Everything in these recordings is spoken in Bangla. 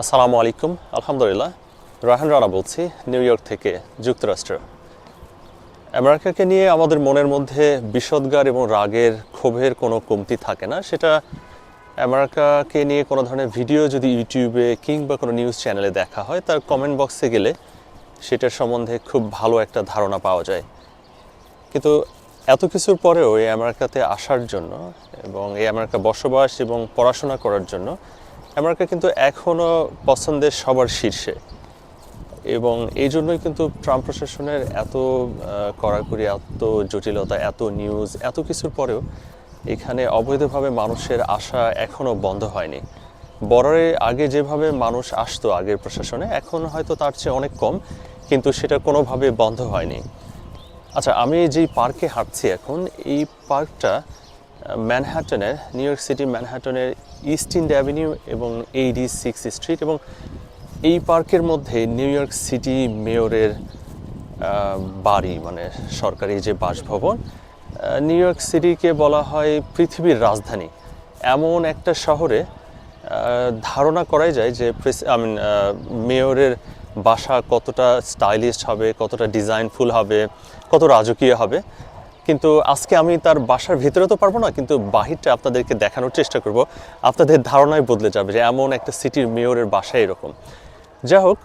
আসসালামু আলাইকুম। আলহামদুলিল্লাহ, রাহান রানা বলছি, নিউ ইয়র্ক থেকে যুক্তরাষ্ট্র। আমেরিকাকে নিয়ে আমাদের মনের মধ্যে বিষদগার এবং রাগের ক্ষোভের কোনো কমতি থাকে না। সেটা আমেরিকাকে নিয়ে কোনো ধরনের ভিডিও যদি ইউটিউবে কিংবা কোনো নিউজ চ্যানেলে দেখা হয়, তার কমেন্ট বক্সে গেলে সেটার সম্বন্ধে খুব ভালো একটা ধারণা পাওয়া যায়। কিন্তু এত কিছুর পরেও এই আমেরিকাতে আসার জন্য এবং এই আমেরিকা বসবাস এবং পড়াশোনা করার জন্য আমেরিকা কিন্তু এখনও পছন্দের সবার শীর্ষে। এবং এই জন্যই কিন্তু ট্রাম্প প্রশাসনের এত কড়াকড়ি, এত জটিলতা, এত নিউজ এত কিছুর পরেও এখানে অবৈধভাবে মানুষের আসা এখনও বন্ধ হয়নি। বর্ডারে আগে যেভাবে মানুষ আসতো আগের প্রশাসনে, এখন হয়তো তার চেয়ে অনেক কম, কিন্তু সেটা কোনোভাবে বন্ধ হয়নি। আচ্ছা আমি যেই পার্কে হাঁটছি এখন, এই পার্কটা ম্যানহাটনের, নিউ ইয়র্ক সিটি ম্যানহাটনের ইস্ট ইন্ড অ্যাভিনিউ এবং এইডি সিক্স স্ট্রিট এবং এই পার্কের মধ্যে নিউ ইয়র্ক সিটি মেয়রের বাড়ি মানে সরকারি যে বাসভবন নিউ ইয়র্ক সিটিকে বলা হয় পৃথিবীর রাজধানী। এমন একটা শহরে ধারণা করাই যায় যে আই মিন মেয়রের বাসা কতটা স্টাইলিস্ট হবে, কতটা ডিজাইনফুল হবে, কত রাজকীয় হবে। কিন্তু আজকে আমি তার বাসার ভিতরে তো পারব না, কিন্তু বাহিরটা আপনাদেরকে দেখানোর চেষ্টা করব। আপনাদের ধারণায় বদলে যাবে যে এমন একটা সিটির মেয়রের বাসা এরকম। যাই হোক,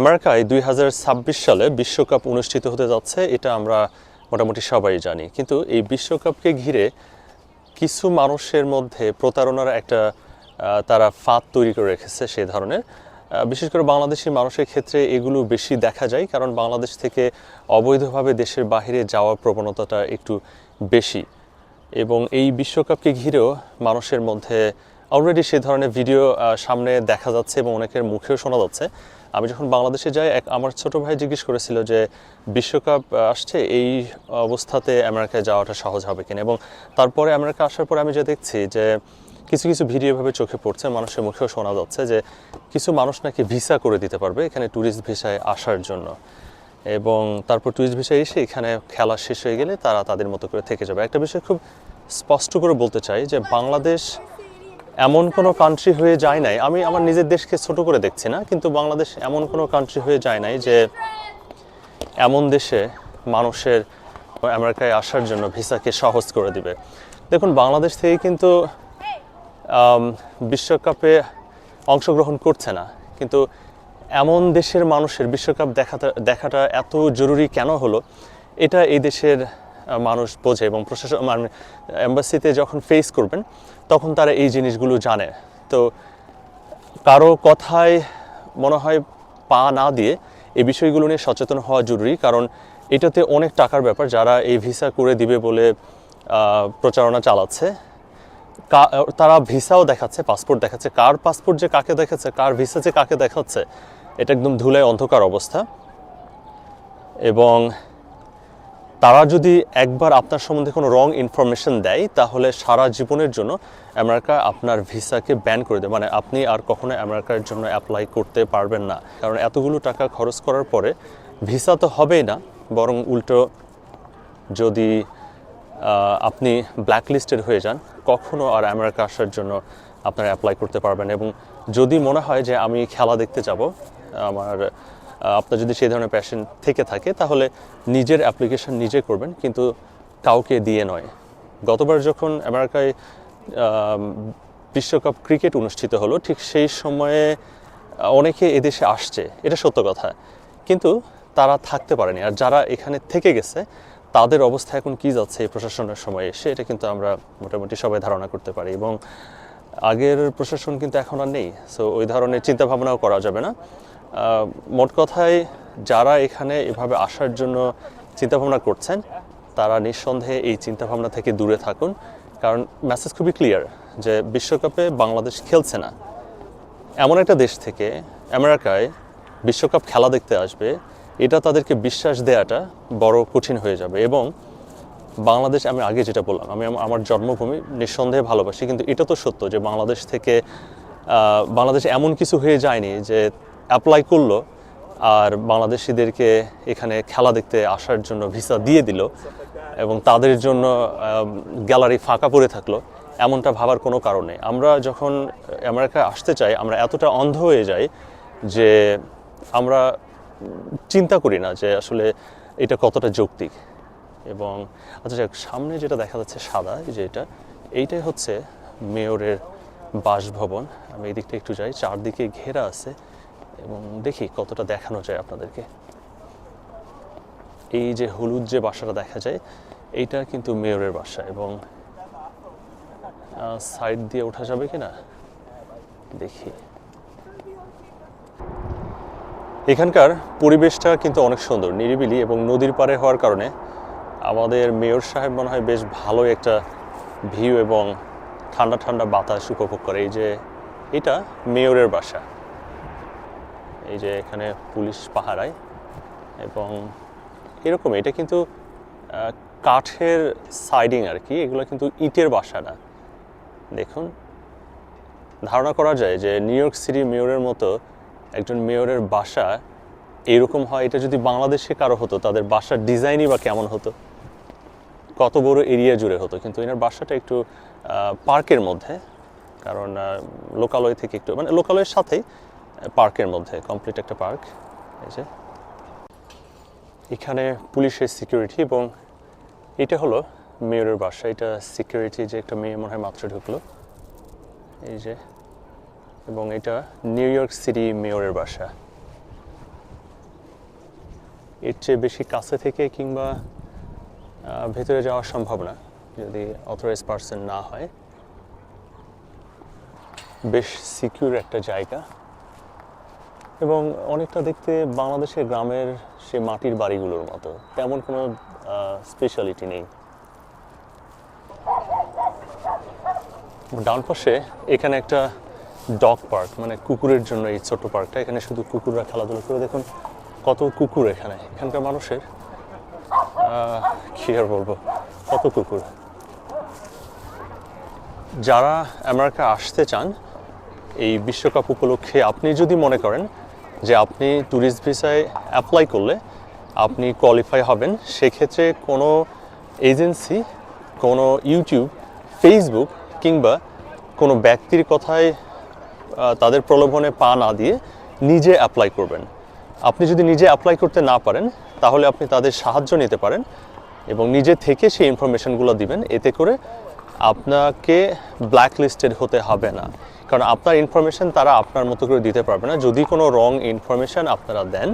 আমেরিকায় দুই হাজার ছাব্বিশ সালে বিশ্বকাপ অনুষ্ঠিত হতে যাচ্ছে, এটা আমরা মোটামুটি সবাই জানি। কিন্তু এই বিশ্বকাপকে ঘিরে কিছু মানুষের মধ্যে প্রতারণার একটা তারা ফাঁদ তৈরি করে রেখেছে সেই ধরনের। বিশেষ করে বাংলাদেশি মানুষের ক্ষেত্রে এগুলো বেশি দেখা যায়, কারণ বাংলাদেশ থেকে অবৈধভাবে দেশের বাইরে যাওয়ার প্রবণতাটা একটু বেশি। এবং এই বিশ্বকাপকে ঘিরেও মানুষের মধ্যে অলরেডি সে ধরনের ভিডিও সামনে দেখা যাচ্ছে এবং অনেকের মুখেও শোনা যাচ্ছে। আমি যখন বাংলাদেশে যাই, এক আমার ছোট ভাই জিজ্ঞেস করেছিল যে, বিশ্বকাপ আসছে, এই অবস্থাতে আমেরিকায় যাওয়াটা সহজ হবে কিনা? এবং তারপরে আমেরিকা আসার পরে আমি যে দেখছি যে কিছু কিছু ভিডিও ভাবে চোখে পড়ছে, মানুষের মুখেও শোনা যাচ্ছে যে কিছু মানুষ নাকি ভিসা করে দিতে পারবে এখানে ট্যুরিস্ট ভিসায় আসার জন্য। এবং তারপর ট্যুরিস্ট ভিসায় এসে এখানে খেলা শেষ হয়ে গেলে তারা তাদের মতো করে থেকে যাবে। একটা বিষয় খুব স্পষ্ট করে বলতে চাই যে বাংলাদেশ এমন কোনো কান্ট্রি হয়ে যায় নাই। আমি আমার নিজের দেশকে ছোট করে দেখছি না, কিন্তু বাংলাদেশ এমন কোনো কান্ট্রি হয়ে যায় নাই যে এমন দেশে মানুষের, আমেরিকায় আসার জন্য ভিসাকে সহজ করে দিবে। দেখুন, বাংলাদেশ থেকে কিন্তু বিশ্বকাপে অংশগ্রহণ করছে না। কিন্তু এমন দেশের মানুষের বিশ্বকাপ দেখাটা দেখাটা এত জরুরি কেন হলো, এটা এই দেশের মানুষ বোঝে এবং প্রশাসন মানে এম্বাসিতে যখন ফেস করবেন, তখন তারা এই জিনিসগুলো জানে। তো কারও কথায় মনে হয় পা না দিয়ে এই বিষয়গুলো নিয়ে সচেতন হওয়া জরুরি, কারণ এটাতে অনেক টাকার ব্যাপার যারা এই ভিসা করে দিবে বলে প্রচারণা চালাচ্ছে। তারা ভিসাও দেখাচ্ছে, পাসপোর্ট দেখাচ্ছে। কার পাসপোর্ট যে কাকে দেখাচ্ছে কার ভিসা যে কাকে দেখাচ্ছে, এটা একদম ধুলায় অন্ধকার অবস্থা। এবং তারা যদি একবার আপনার সম্বন্ধে কোনো রং ইনফরমেশন দেয়, তাহলে সারা জীবনের জন্য আমেরিকা আপনার ভিসাকে ব্যান করে দেয় মানে আপনি আর কখনো আমেরিকার জন্য অ্যাপ্লাই করতে পারবেন না। কারণ এতগুলো টাকা খরচ করার পরে ভিসা তো হবেই না, বরং উল্টো যদি আপনি ব্ল্যাকলিস্টেড হয়ে যান, কখনো আর আমেরিকা আসার জন্য আপনারা অ্যাপ্লাই করতে পারবেন। এবং যদি মনে হয় যে আমি খেলা দেখতে যাব, আমার আপনার যদি সেই ধরনের প্যাশন থেকে থাকে, তাহলে নিজের অ্যাপ্লিকেশন নিজে করবেন, কিন্তু কাউকে দিয়ে নয়। গতবার যখন আমেরিকায় বিশ্বকাপ ক্রিকেট অনুষ্ঠিত হলো, ঠিক সেই সময়ে অনেকে এদেশে আসছে, এটা সত্য কথা। কিন্তু তারা থাকতে পারেনি, আর যারা এখানে থেকে গেছে তাদের অবস্থা এখন কি যাচ্ছে এই প্রশাসনের সময় এসে এটা কিন্তু আমরা মোটামুটি সবাই ধারণা করতে পারি এবং আগের প্রশাসন কিন্তু এখন আর নেই। সো ওই ধরনের চিন্তা ভাবনাও করা যাবে না। মোট কথায় যারা এখানে এভাবে আসার জন্য চিন্তা ভাবনা করছেন, তারা নিঃসন্দেহে এই চিন্তা ভাবনা থেকে দূরে থাকুন। কারণ মেসেজ খুবই ক্লিয়ার যে বিশ্বকাপে বাংলাদেশ খেলছে না। এমন একটা দেশ থেকে, আমেরিকায় বিশ্বকাপ খেলা দেখতে আসবে এটা তাদেরকে বিশ্বাস দেওয়াটা বড় কঠিন হয়ে যাবে। এবং বাংলাদেশ, আমি আগে যেটা বললাম, আমি আমার জন্মভূমি নিঃসন্দেহে ভালোবাসি, কিন্তু এটা তো সত্য যে বাংলাদেশ থেকে বাংলাদেশ এমন কিছু হয়ে যায়নি যে অ্যাপ্লাই করল আর বাংলাদেশিদেরকে এখানে খেলা দেখতে আসার জন্য ভিসা দিয়ে দিল এবং তাদের জন্য গ্যালারি ফাঁকা পড়ে থাকল, এমনটা ভাবার কোনো কারণ আমরা যখন আমেরিকায় আসতে চাই, আমরা এতটা অন্ধ হয়ে যাই যে আমরা চিন্তা করি না যে আসলে এটা কতটা যৌক্তিক। এবং আচ্ছা যাক, সামনে যেটা দেখা যাচ্ছে সাদা যে এটা এইটাই হচ্ছে মেয়রের বাসভবন। আমি এই দিকটা একটু যাই চারদিকে ঘেরা আছে এবং দেখি কতটা দেখানো যায় আপনাদেরকে। এই যে হলুদ যে বাসাটা দেখা যায় এইটা কিন্তু মেয়রের বাসা এবং সাইড দিয়ে ওঠা যাবে কি না দেখি। এখানকার পরিবেশটা কিন্তু অনেক সুন্দর, নিরিবিলি এবং নদীর পাড়ে হওয়ার কারণে আমাদের মেয়র সাহেব মনে হয় বেশ ভালো একটা ভিউ এবং ঠান্ডা ঠান্ডা বাতাস উপভোগ করে। এই যে এটা মেয়রের বাসা। এই যে এখানে পুলিশ পাহারায় এবং এরকম, এটা কিন্তু কাঠের সাইডিং আর কি, এগুলো কিন্তু ইটের বাসা না। দেখুন, ধারণা করা যায় যে নিউ ইয়র্ক সিটি মেয়রের মতো একজন মেয়রের বাসা এরকম হয়, এটা যদি বাংলাদেশে কারও হতো, তাদের বাসার ডিজাইনই বা কেমন হতো? কত বড় এরিয়া জুড়ে হতো, কিন্তু এনার বাসাটা একটু পার্কের মধ্যে, কারণ লোকালয় থেকে একটু মানে লোকালয়ের সাথেই পার্কের মধ্যে কমপ্লিট একটা পার্ক, এই যে। এখানে পুলিশের সিকিউরিটি এবং এটা হলো মেয়রের বাসা, এটা সিকিউরিটি যে একটা মেয়ে মনে হয় মাত্র ঢুকলো, এই যে। এবং এটা নিউ ইয়র্ক সিটি মেয়রের বাসা। এর চেয়ে বেশি কাছে থেকে কিংবা ভেতরে যাওয়া সম্ভব না, যদি অথরাইজ পার্সন না হয়। বেশ সিকিউর একটা জায়গা। এবং অনেকটা দেখতে বাংলাদেশের গ্রামের সে মাটির বাড়িগুলোর মতো। তেমন কোনো স্পেশালিটি নেই। ডান পাশে এখানে একটা ডগ পার্ক মানে কুকুরের জন্য এই ছোট্ট পার্কটা। এখানে শুধু কুকুররা খেলাধুলা করে, দেখুন কত কুকুর এখানে। এখানকার মানুষের কি আর বলব, কত কুকুর। যারা আমেরিকা আসতে চান, এই বিশ্বকাপ উপলক্ষে আপনি যদি মনে করেন যে আপনি ট্যুরিস্ট ভিসায় অ্যাপ্লাই করলে আপনি কোয়ালিফাই হবেন, সেক্ষেত্রে কোনো এজেন্সি, কোনো ইউটিউব ফেসবুক কিংবা কোনো ব্যক্তির কথায় তাদের প্রলোভনে পা না দিয়ে নিজে অ্যাপ্লাই করবেন। আপনি যদি নিজে অ্যাপ্লাই করতে না পারেন, তাহলে আপনি তাদের সাহায্য নিতে পারেন এবং নিজে থেকে সেই ইনফরমেশনগুলো দিবেন, এতে করে আপনাকে ব্ল্যাক লিস্টেড হতে হবে না। কারণ আপনার ইনফরমেশন তারা আপনার মতো করে দিতে পারবে না। যদি কোনো রং ইনফরমেশন আপনারা দেন,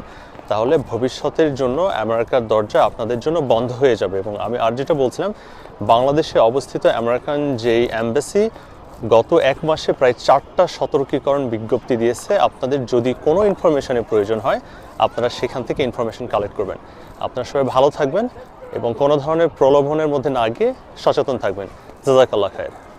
তাহলে ভবিষ্যতের জন্য আমেরিকার দরজা আপনাদের জন্য বন্ধ হয়ে যাবে। এবং আমি আর যেটা বলছিলাম, বাংলাদেশে অবস্থিত আমেরিকান যেই অ্যাম্বাসি গত এক মাসে প্রায় চারটা সতর্কীকরণ বিজ্ঞপ্তি দিয়েছে। আপনাদের যদি কোনো ইনফরমেশনের প্রয়োজন হয়, আপনারা সেখান থেকে ইনফরমেশন কালেক্ট করবেন। আপনারা সবাই ভালো থাকবেন এবং কোনো ধরনের প্রলোভনের মধ্যে না গিয়ে সচেতন থাকবেন। জাজাকাল্লা খায়ের।